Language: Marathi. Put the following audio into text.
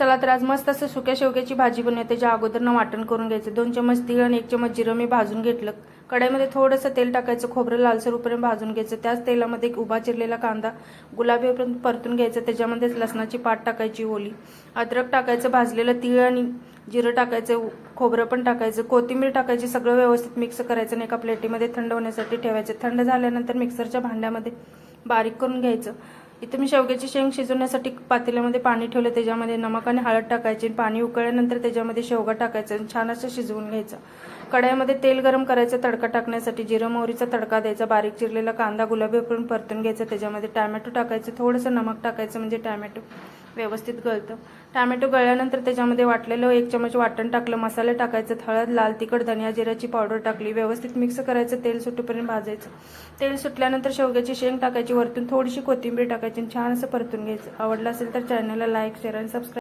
चला तर आज मस्त असं सुक्या शेवग्याची भाजी बनवते त्याच्या अगोदरनं वाटण करून घ्यायचं. दोन चमच तीळ आणि एक चमच जिरं मी भाजून घेतलं. कढईमध्ये थोडंसं तेल टाकायचं खोबरं लालसर उपर्यंत भाजून घ्यायचं. त्याच तेलामध्ये एक उभा चिरलेला कांदा गुलाबीपर्यंत परतून घ्यायचं. त्याच्यामध्येच लसणाची पाट टाकायची ओली. अद्रक टाकायचं भाजलेलं तीळ आणि जिरं टाकायचं खोबरं पण टाकायचं. कोथिंबीर टाकायची सगळं व्यवस्थित मिक्स करायचं आणि एका प्लेटीमध्ये थंड होण्यासाठी ठेवायचं. थंड झाल्यानंतर मिक्सरच्या भांड्यामध्ये बारीक करून घ्यायचं. इथं मी शेवग्याची शेंग शिजवण्यासाठी पातेल्यामध्ये पाणी ठेवलं त्याच्यामध्ये नमक आणि हळद टाकायची पाणी उकळल्यानंतर त्याच्यामध्ये शेवगा टाकायचं आणि छान असं शिजवून घ्यायचं. कढईमध्ये तेल गरम करायचं तडका टाकण्यासाठी जिरं मोहरीचा तडका द्यायचा बारीक चिरलेला कांदा गुलाबी करून परतून घ्यायचा त्याच्यामध्ये टॅमॅटो टाकायचं थोडंसं नमक टाकायचं म्हणजे टॅमॅटो व्यवस्थित गळतं. टॅमॅटो गळल्यानंतर त्याच्यामध्ये वाटलेलं एक चमच वाटण टाकलं मसाले टाकायचं हळद लाल तिखट धनिया जिऱ्याची पावडर टाकली व्यवस्थित मिक्स करायचं तेल सुटेपर्यंत भाजायचं. तेल सुटल्यानंतर शेवग्याची शेंग टाकायची वरतून थोडीशी कोथिंबीर टाकायची आणि छान असं परतून घ्यायचं. आवडलं असेल तर चॅनलला लाईक शेअर आणि सबस्क्राईब